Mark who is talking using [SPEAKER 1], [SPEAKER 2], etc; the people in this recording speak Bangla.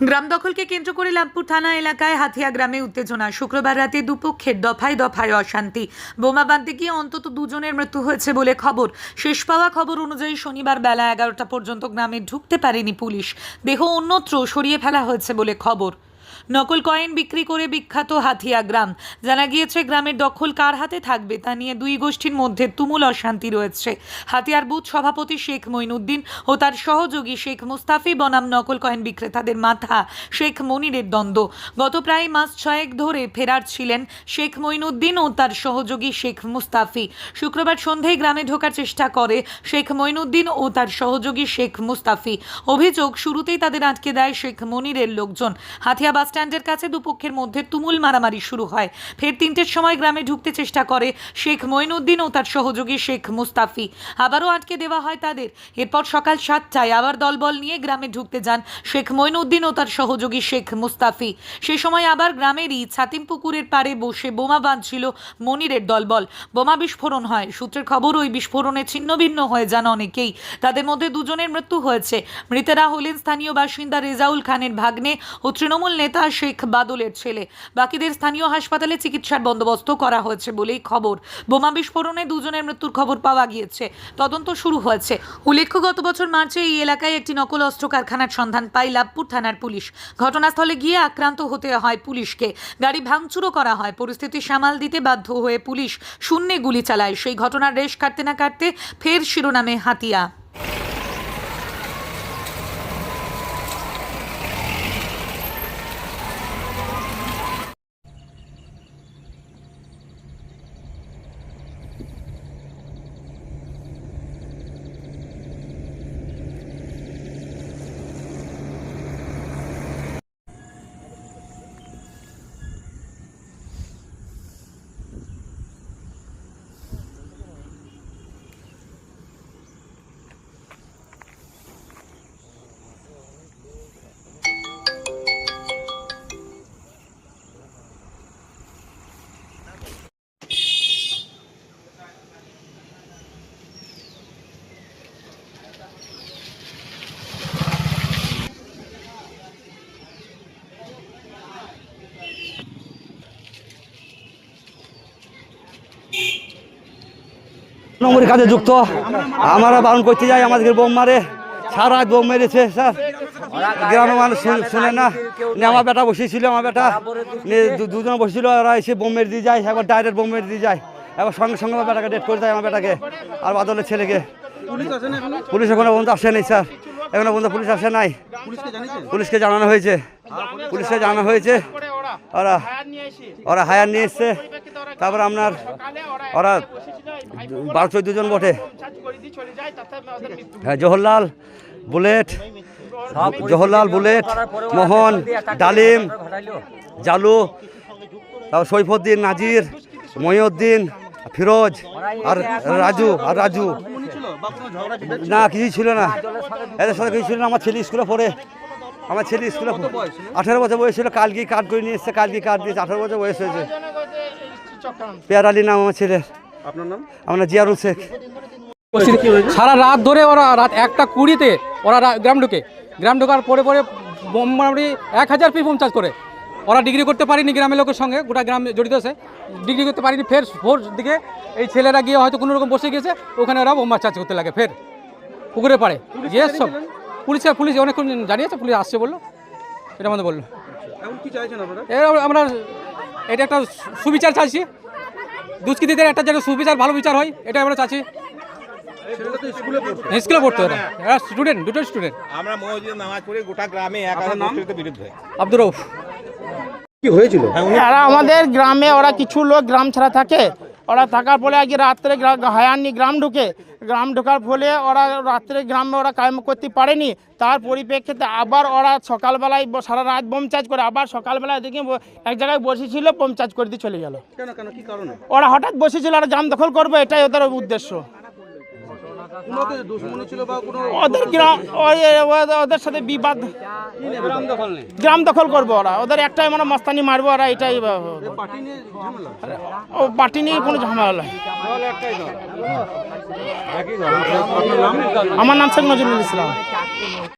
[SPEAKER 1] গ্রাম দখলকে কেন্দ্র করে লাভপুর থানা এলাকায় হাতিয়া গ্রামে উত্তেজনা। শুক্রবার রাতে দুপক্ষের দফায় দফায় অশান্তি। বোমা বাঁধতে গিয়ে অন্তত দুজনের মৃত্যু হয়েছে বলে খবর। শেষ পাওয়া খবর অনুযায়ী শনিবার বেলা এগারোটা পর্যন্ত গ্রামে ঢুকতে পারেনি পুলিশ। দেহ অন্যত্র সরিয়ে ফেলা হয়েছে বলে খবর। নকল কয়েন বিক্রি করে বিখ্যাত হাতিয়া গ্রাম। জানা গিয়েছে, গ্রামের দখল কার হাতে থাকবে তা নিয়ে দুই গোষ্ঠীর মধ্যে তুমুল অশান্তি রয়েছে। হাতিয়ার বুথ সভাপতি শেখ মঈনুদ্দিন ও তার সহযোগী শেখ মুস্তাফি বনাম নকল কয়েন বিক্রেতাদের মাথা শেখ মনিরের দ্বন্দ্ব। গত প্রায় মাস ছয়েক ধরে ফেরার ছিলেন শেখ মঈনুদ্দিন ও তার সহযোগী শেখ মুস্তাফি। শুক্রবার সন্ধ্যায় গ্রামে ঢোকার চেষ্টা করে শেখ মঈনুদ্দিন ও তার সহযোগী শেখ মুস্তাফি। অভিযোগ, শুরুতেই তাদের আটকে দেয় শেখ মনিরের লোকজন। হাতিয়া বাস স্ট্যান্ডের কাছে দুপক্ষের মধ্যে তুমুল মারামারি শুরু হয়। ফের তিনটের সময় গ্রামে ঢুকতে চেষ্টা করে শেখ মঈনুদ্দিন ও তার সহযোগী শেখ মুস্তাফি। আবারও আটকে দেওয়া হয় তাদের। এরপর সকাল সাতটায় আবার দলবল নিয়ে গ্রামে ঢুকতে যান শেখ মঈনুদ্দিন ও তার সহযোগী শেখ মুস্তাফি। সে সময় আবার গ্রামেরই ছাতিম পুকুরের পাড়ে বসে বোমা বাঁধছিল মনিরের দলবল। বোমা বিস্ফোরণ হয়। সূত্রের খবর, ওই বিস্ফোরণে ছিন্নভিন্ন হয়ে যান অনেকেই। তাদের মধ্যে দুজনের মৃত্যু হয়েছে। মৃতেরা হলেন স্থানীয় বাসিন্দা রেজাউল খানের ভাগ্নে ও তৃণমূল নেতা শেখ বাদলের ছেলে। বাকিদের স্থানীয় হাসপাতালে চিকিৎসার বন্দোবস্ত করা হয়েছে বলেই খবর। বোমা বিস্ফোরণে দুজনের মৃত্যুর খবর পাওয়া গিয়েছে। তদন্ত শুরু হয়েছে। উল্লেখ্য, গত বছর মার্চে এই এলাকায় একটি নকল অস্ত্র কারখানার সন্ধান পায় লাভপুর থানার পুলিশ। ঘটনাস্থলে গিয়ে আক্রান্ত হতে হয় পুলিশকে। গাড়ি ভাঙচুরও করা হয়। পরিস্থিতি সামাল দিতে বাধ্য হয়ে পুলিশ শূন্যে গুলি চালায়। সেই ঘটনার রেশ কাটতে না কাটতে ফের শিরোনামে হাতিয়া।
[SPEAKER 2] নম্বরী কাজে যুক্ত। আমরা বারণ করতে যাই আমাদেরকে বোম মারে। সারা রাত বোম মেরেছে স্যার। গ্রামের মানুষ শুন- না। আমার বেটা বসেছিল আমার বেটা। দুজন বসেছিল ওরা এসে বোম মেরে দিয়ে যায় একবার ডাইরেক্ট বোম মেরে দিয়ে যায়। একবার সঙ্গে সঙ্গে আমার বেটাকে ডেট করে দেয় আমার বেটাকে আর বাদলের ছেলেকে। পুলিশ এখনও? পর্যন্ত আসে নাই স্যার। এখনও পর্যন্ত পুলিশ আসে নাই। পুলিশকে জানানো হয়েছে। পুলিশকে জানানো হয়েছে। ওরা ওরা হায়ার নিয়ে এসছে। তারপর আপনার ওরা বারো চোদ্দ জন বটে। হ্যাঁ জওহরলাল বুলেট জওহরলাল বুলেট মোহন ডালিম জালু তারপর সৈফুদ্দিন নাজির মহিউদ্দিন ফিরোজ আর রাজু আর রাজু। না কিছুই ছিল না। এদের সাথে কিছু ছিল না। আমার ছেলে স্কুলে পড়ে। আমার ছেলে স্কুলে আঠারো বছর বয়স ছিল কালকে কার্ড করে নিয়ে এসছে কালকে কার্ড দিয়েছে আঠারো বছর বয়স হয়েছে। পেয়ার আলী নাম আমার ছেলের।
[SPEAKER 3] আপনার নাম?
[SPEAKER 2] আমার জিয়ারুল শেখ।
[SPEAKER 4] সারা রাত ধরে ওরা রাত একটা কুড়িতে ওরা গ্রাম ঢুকে। গ্রাম ঢোকার পরে পরে বোম মোটামুটি এক হাজার পিস বোম চার্জ করে। ওরা ডিগ্রি করতে পারেনি গ্রামের লোকের সঙ্গে গোটা গ্রাম জড়িত আছে। ডিগ্রি করতে পারেনি ফের ভোর দিকে এই ছেলেরা গিয়ে হয়তো কোনো রকম বসে গেছে ওখানে ওরা বোম চার্জ করতে লাগে ফের। পুকুরে পাড়ে। গিয়ে সব পুলিশ পুলিশ অনেকক্ষণ জানিয়েছে পুলিশ আসছে বলল। এটা আমাদের বলল।
[SPEAKER 3] এখন কি চাইছেন আপনারা?
[SPEAKER 4] এ আমরা এটা একটা সুবিচার চাইছি। দুষ্কৃতীদের একটা যেন সুবিচার ভালো বিচার হয় এটা আমরা চাচ্ছি।
[SPEAKER 3] স্কুলে পড়তো
[SPEAKER 4] স্কুলে এরা এরা স্টুডেন্ট দুটো স্টুডেন্ট
[SPEAKER 5] আমরা মসজিদে নামাজ পড়ি গোটা গ্রামে এক বিরুদ্ধে।
[SPEAKER 4] আব্দুর রৌফ
[SPEAKER 3] কি হয়েছিল?
[SPEAKER 6] এরা আমাদের গ্রামে ওরা কিছু লোক গ্রাম ছাড়া থাকে। ওরা থাকার পরে আজকে রাত্রে হায়াননি গ্রাম ঢুকে। গ্রাম ঢোকার ফলে ওরা রাত্রে গ্রামে ওরা কায়েম করতে পারেনি। তার পরিপ্রেক্ষিতে আবার ওরা সকালবেলায় সারা রাত বোম চার্জ করে আবার সকালবেলায় দেখি এক জায়গায় বসেছিল বোম চার্জ করে দিয়ে চলে গেল। ওরা হঠাৎ বসেছিল ওরা জাম দখল করব এটাই ওদের উদ্দেশ্য।
[SPEAKER 3] ওদের দুশ্মনী ছিল বা কোনো
[SPEAKER 6] ওদের গ্রাম ওদের- সাথে বিবাদ। গ্রাম দখল করব ওরা। ওদের একটাই মানে মস্তানি মারবো ওরা এটাই
[SPEAKER 3] পার্টি নিয়ে ঝামেলা?
[SPEAKER 6] ও পার্টি নিয়ে কোনো ঝামেলা আমার নাম শেখ নজরুল ইসলাম।